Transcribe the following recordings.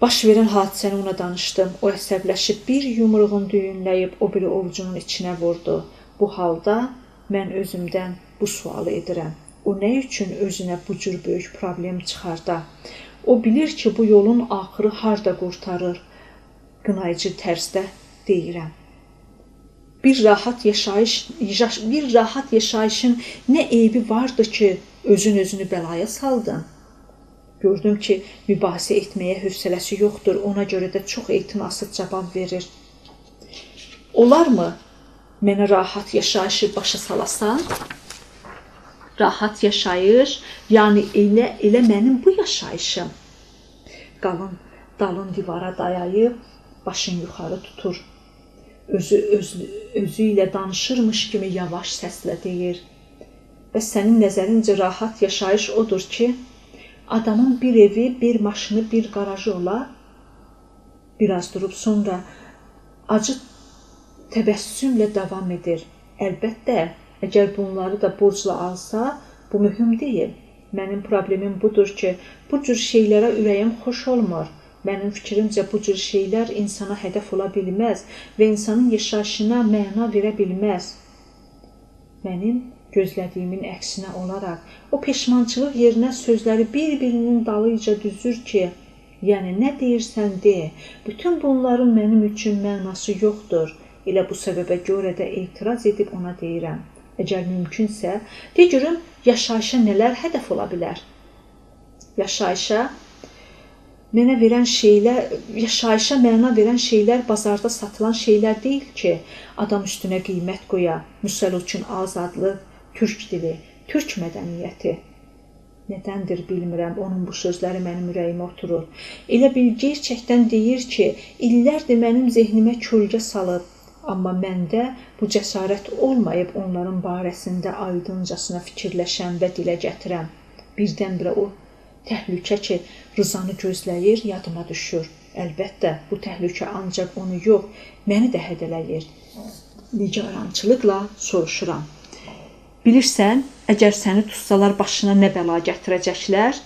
Baş verən hadisəni ona danışdım. O əsəbləşib bir yumruğun düyünləyib o biri ovucunun içinə vurdu. Bu halda mən özümdən bu sualı edirəm. O nə üçün özünə bu cür böyük problem çıxarda? O bilir ki, bu yolun axırı harda qurtarır. Qınayıcı tərzdə deyirəm. Bir rahat yaşayış, bir rahat yaşayışın nə eybi vardı ki, özün özünü bəlaya saldın? Gördüm ki, mübahisə etməyə hövsələsi yoxdur. Ona görə də çox etinasız cavab verir. Olarmı mənə rahat yaşayışı başa salasan? Rahat yaşayış, yəni elə elə mənim bu yaşayışım. Qalın dalın divara dayayıb başın yuxarı tutur. Özü öz, özü ilə danışırmış kimi yavaş səslə deyir. Və sənin nəzərincə rahat yaşayış odur ki, Adamın bir evi, bir maşını, bir qarajı olar. Biraz durub sonra acı təbəssümlə davam edir. Əlbəttə, əgər bunları da borcla alsa, bu mühüm deyil. Mənim problemim budur ki, bu cür şeylərə ürəyim xoş olmur. Mənim fikrimcə bu cür şeylər insana hədəf ola bilməz və insanın yaşayışına məna verə bilməz. Mənim gözlədiyimin əksinə olaraq o peşmançılıq yerinə sözləri bir-birinin dalıyca düzür ki, yəni nə deyirsən de, bütün bunların mənim üçün mənası yoxdur. Elə bu səbəbə görə də etiraz edib ona deyirəm. Əgər mümkünsə, de görüm yaşayışa nələr hədəf ola bilər? Yaşayışa mənə verən şeylər, yaşayışa məna verən şeylər bazarda satılan şeylər deyil ki, adam üstünə qiymət qoya, müsəl üçün azadlıq, türk dili, türk mədəniyyəti. Nədəndir bilmirəm, onun bu sözləri mənim ürəyimə oturur. Elə bil gerçəkdən deyir ki, illərdir mənim zehnimə kölgə salıb, amma məndə bu cəsarət olmayıb onların barəsində aydıncasına fikirləşəm və dilə gətirəm. Birdən-birə o təhlükə ki, Rızanı gözləyir, yadıma düşür. Əlbəttə, bu təhlükə ancaq onu yox, məni də hədələyir. Nigarançılıqla soruşuram. Bilirsən, əgər səni tutsalar başına nə bəla gətirəcəklər?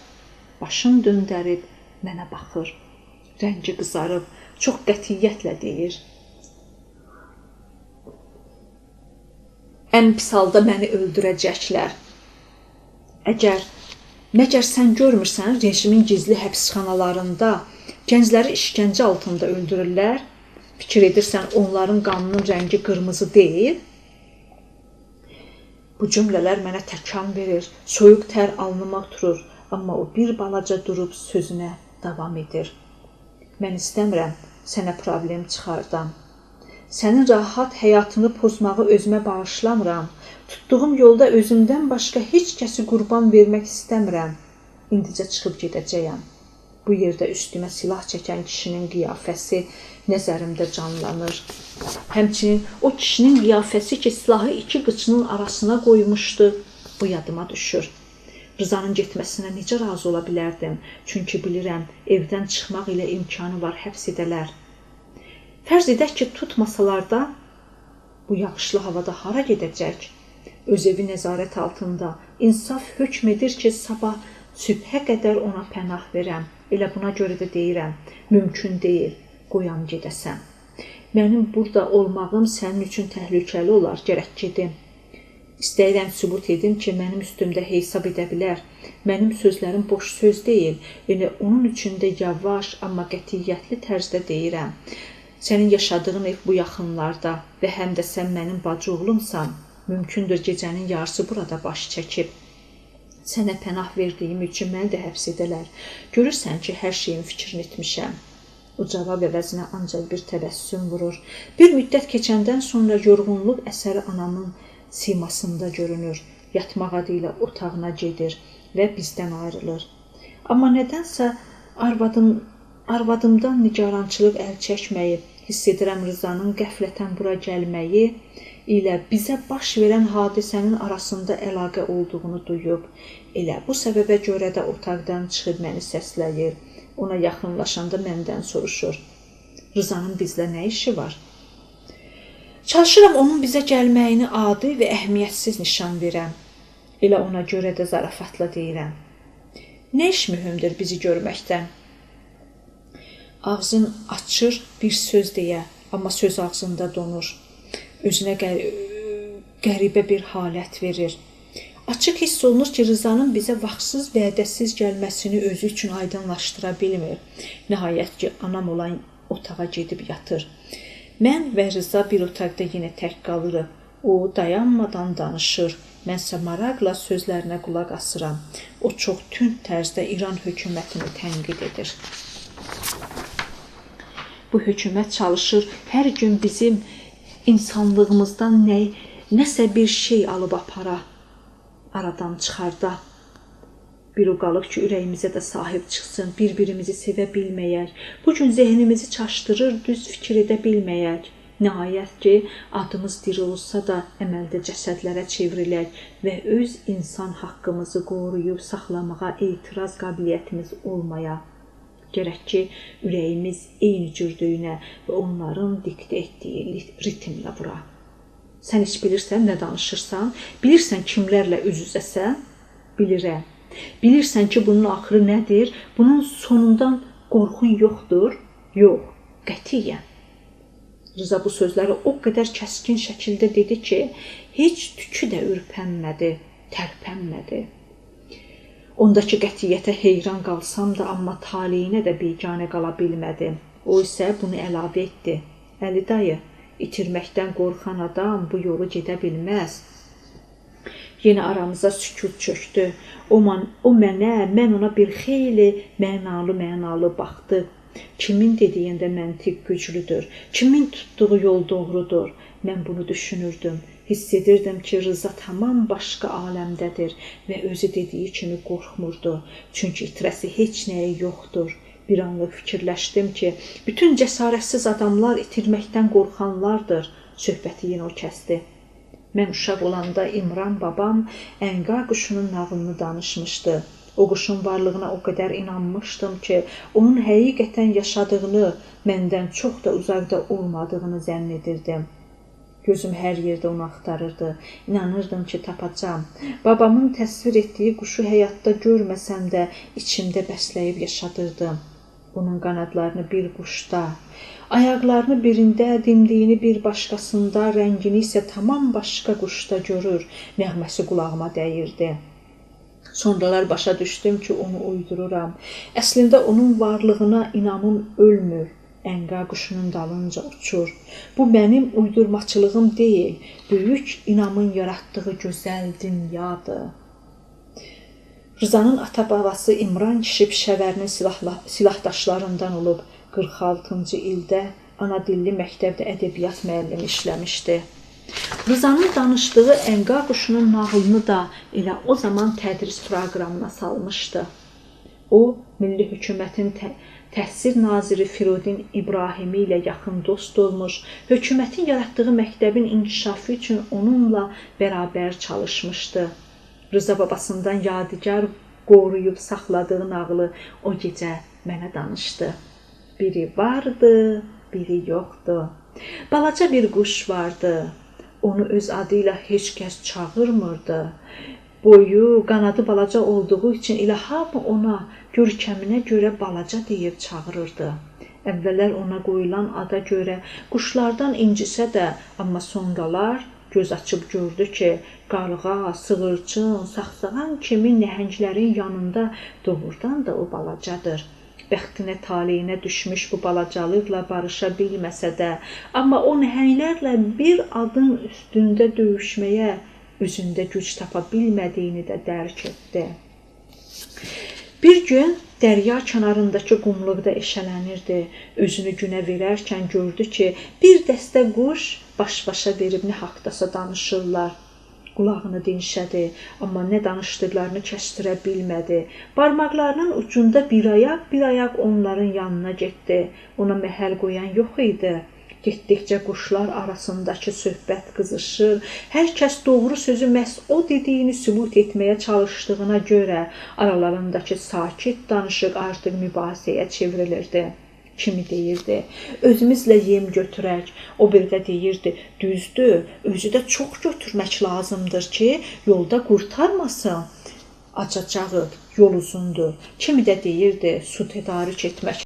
Başın döndərib mənə baxır. Rəngi qızarıb, çox qətiyyətlə deyir. Ən pis halda məni öldürəcəklər. Əgər məgər sən görmürsən rejimin gizli həbsxanalarında gəncləri işgəncə altında öldürürlər? Fikir edirsən onların qanının rəngi qırmızı deyil? Bu cümlələr mənə təkan verir, soyuq tər alnıma oturur, amma o bir balaca durub sözünə davam edir. Mən istəmirəm sənə problem çıxardam. Sənin rahat həyatını pozmağı özümə bağışlamıram. Tutduğum yolda özümdən başqa heç kəsi qurban vermək istəmirəm. İndicə çıxıb gedəcəyəm. Bu yerdə üstümə silah çəkən kişinin qiyafəsi nəzərimdə canlanır. Həmçinin o kişinin qiyafəsi ki, silahı iki qıçının arasına qoymuşdu, bu yadıma düşür. Rızanın getməsinə necə razı ola bilərdim? Çünki bilirəm, evdən çıxmaq ilə imkanı var, həbs edələr. Fərz edək ki, tutmasalar da bu yağışlı havada hara gedəcək? Öz evi nəzarət altında. İnsaf hökm edir ki, sabah sübhə qədər ona pənah verəm. Elə buna görə də deyirəm, mümkün deyil qoyam gedəsən. Mənim burada olmağım sənin üçün təhlükəli olar, gərək gedim. İstəyirəm sübut edim ki, mənim üstümdə hesab edə bilər. Mənim sözlərim boş söz deyil. Elə onun üçün də yavaş, amma qətiyyətli tərzdə deyirəm. Sənin yaşadığın ev bu yaxınlarda və həm də sən mənim bacı oğlumsan. Mümkündür gecənin yarısı burada baş çəkib. Sənə pənah verdiyim üçün məni də həbs edələr. Görürsən ki, hər şeyin fikrini etmişəm. O cavab əvəzinə ancaq bir təbəssüm vurur. Bir müddət keçəndən sonra yorğunluq əsəri anamın simasında görünür. Yatmaq adı ilə otağına gedir və bizdən ayrılır. Amma nədənsə arvadım arvadımdan nigarançılıq əl çəkməyib. Hiss edirəm Rızanın qəflətən bura gəlməyi ilə bizə baş verən hadisənin arasında əlaqə olduğunu duyub. Elə bu səbəbə görə də otaqdan çıxıb məni səsləyir Ona yaxınlaşanda məndən soruşur. Rızanın bizlə nə işi var? Çalışıram onun bizə gəlməyini adi və əhəmiyyətsiz nişan verəm. Elə ona görə də zarafatla deyirəm. Nə iş mühümdür bizi görməkdən? Ağzın açır bir söz deyə, amma söz ağzında donur. Özünə qəribə bir halət verir. Açıq hiss olunur ki, Rızanın bizə vaxtsız, vədəsiz gəlməsini özü üçün aydınlaşdıra bilmir. Nəhayət ki, anam olan otağa gedib yatır. Mən və Rıza bir otaqda yenə tək qalırıq. O dayanmadan danışır. Mənsə maraqla sözlərinə qulaq asıram. O çox tünd tərzdə İran hökumətini tənqid edir. Bu hökumət çalışır hər gün bizim insanlığımızdan nə nəsə bir şey alıb apara aradan çıxarda. Bir o qalıb ki, ürəyimizə də sahib çıxsın, bir-birimizi sevə bilməyək. Bu gün zehnimizi çaşdırır, düz fikir edə bilməyək. Nəhayət ki, adımız diri olsa da əməldə cəsədlərə çevrilək və öz insan haqqımızı qoruyub saxlamağa etiraz qabiliyyətimiz olmaya. Gərək ki, ürəyimiz eyni cür döyünə və onların diktə etdiyi ritmlə vura. Sən heç bilirsən nə danışırsan? Bilirsən kimlərlə üz-üzəsən? Bilirəm. Bilirsən ki, bunun axırı nədir? Bunun sonundan qorxun yoxdur? Yox, qətiyyən. Rıza bu sözləri o qədər kəskin şəkildə dedi ki, heç tükü də ürpənmədi, tərpənmədi. Ondakı qətiyyətə heyran qalsam da, amma taleyinə də biganə qala bilmədim. O isə bunu əlavə etdi. Əli dayı, itirməkdən qorxan adam bu yolu gedə bilməz. Yenə aramıza sükut çökdü. O, man, o mənə, mən ona bir xeyli mənalı-mənalı baxdı. Kimin dediyində məntiq güclüdür, kimin tutduğu yol doğrudur. Mən bunu düşünürdüm. Hiss edirdim ki, Rıza tamam başqa aləmdədir və özü dediyi kimi qorxmurdu. Çünki itirəsi heç nəyi yoxdur. Bir anlıq fikirləşdim ki, bütün cəsarətsiz adamlar itirməkdən qorxanlardır. Söhbəti yenə o kəsdi. Mən uşaq olanda İmran babam ənqa quşunun nağılını danışmışdı. O quşun varlığına o qədər inanmışdım ki, onun həqiqətən yaşadığını, məndən çox da uzaqda olmadığını zənn edirdim. Gözüm hər yerdə onu axtarırdı. İnanırdım ki, tapacağam. Babamın təsvir etdiyi quşu həyatda görməsəm də içimdə bəsləyib yaşadırdım onun qanadlarını bir quşda, ayaqlarını birində, dimdiyini bir başqasında, rəngini isə tamam başqa quşda görür. Nəğməsi qulağıma dəyirdi. Sonralar başa düşdüm ki, onu uydururam. Əslində onun varlığına inamım ölmür. Ənqa quşunun dalınca uçur. Bu mənim uydurmaçılığım deyil, böyük inamın yaratdığı gözəl dünyadır. Rızanın ata-babası İmran kişi Pişəvərinin silahla, silahdaşlarından olub 46-cı ildə ana dilli məktəbdə ədəbiyyat müəllimi işləmişdi. Rızanın danışdığı Ənqa quşunun nağılını da elə o zaman tədris proqramına salmışdı. O, Milli Hökumətin tə təhsil naziri Firudin İbrahimi ilə yaxın dost olmuş, hökumətin yaratdığı məktəbin inkişafı üçün onunla bərabər çalışmışdı. Rıza babasından yadigar qoruyub saxladığı nağılı o gecə mənə danışdı. Biri vardı, biri yoxdu. Balaca bir quş vardı. Onu öz adı ilə heç kəs çağırmırdı. Boyu, qanadı balaca olduğu üçün elə hamı ona görkəminə görə balaca deyib çağırırdı. Əvvəllər ona qoyulan ada görə quşlardan incisə də, amma sonralar göz açıb gördü ki, qarğa, sığırçın, saxsağan kimi nəhənglərin yanında doğrudan da o balacadır. Bəxtinə, taleyinə düşmüş bu balacalıqla barışa bilməsə də, amma o nəhənglərlə bir adım üstündə döyüşməyə özündə güc tapa bilmədiyini də dərk etdi. Bir gün dərya kənarındakı qumluqda eşələnirdi. Özünü günə verərkən gördü ki, bir dəstə quş baş-başa verib nə haqqdasa danışırlar. Qulağını dinşədi, amma nə danışdıqlarını kəstirə bilmədi. Barmaqlarının ucunda bir ayaq, bir ayaq onların yanına getdi. Ona məhəl qoyan yox idi. Getdikcə quşlar arasındakı söhbət qızışır. Hər kəs doğru sözü məhz o dediyini sübut etməyə çalışdığına görə aralarındakı sakit danışıq artıq mübahisəyə çevrilirdi. Kimi deyirdi, özümüzlə yem götürək. O bir də deyirdi, düzdür, özü də çox götürmək lazımdır ki, yolda qurtarmasın. Acacağıq, yol uzundur. Kimi də deyirdi, su tədarük etmək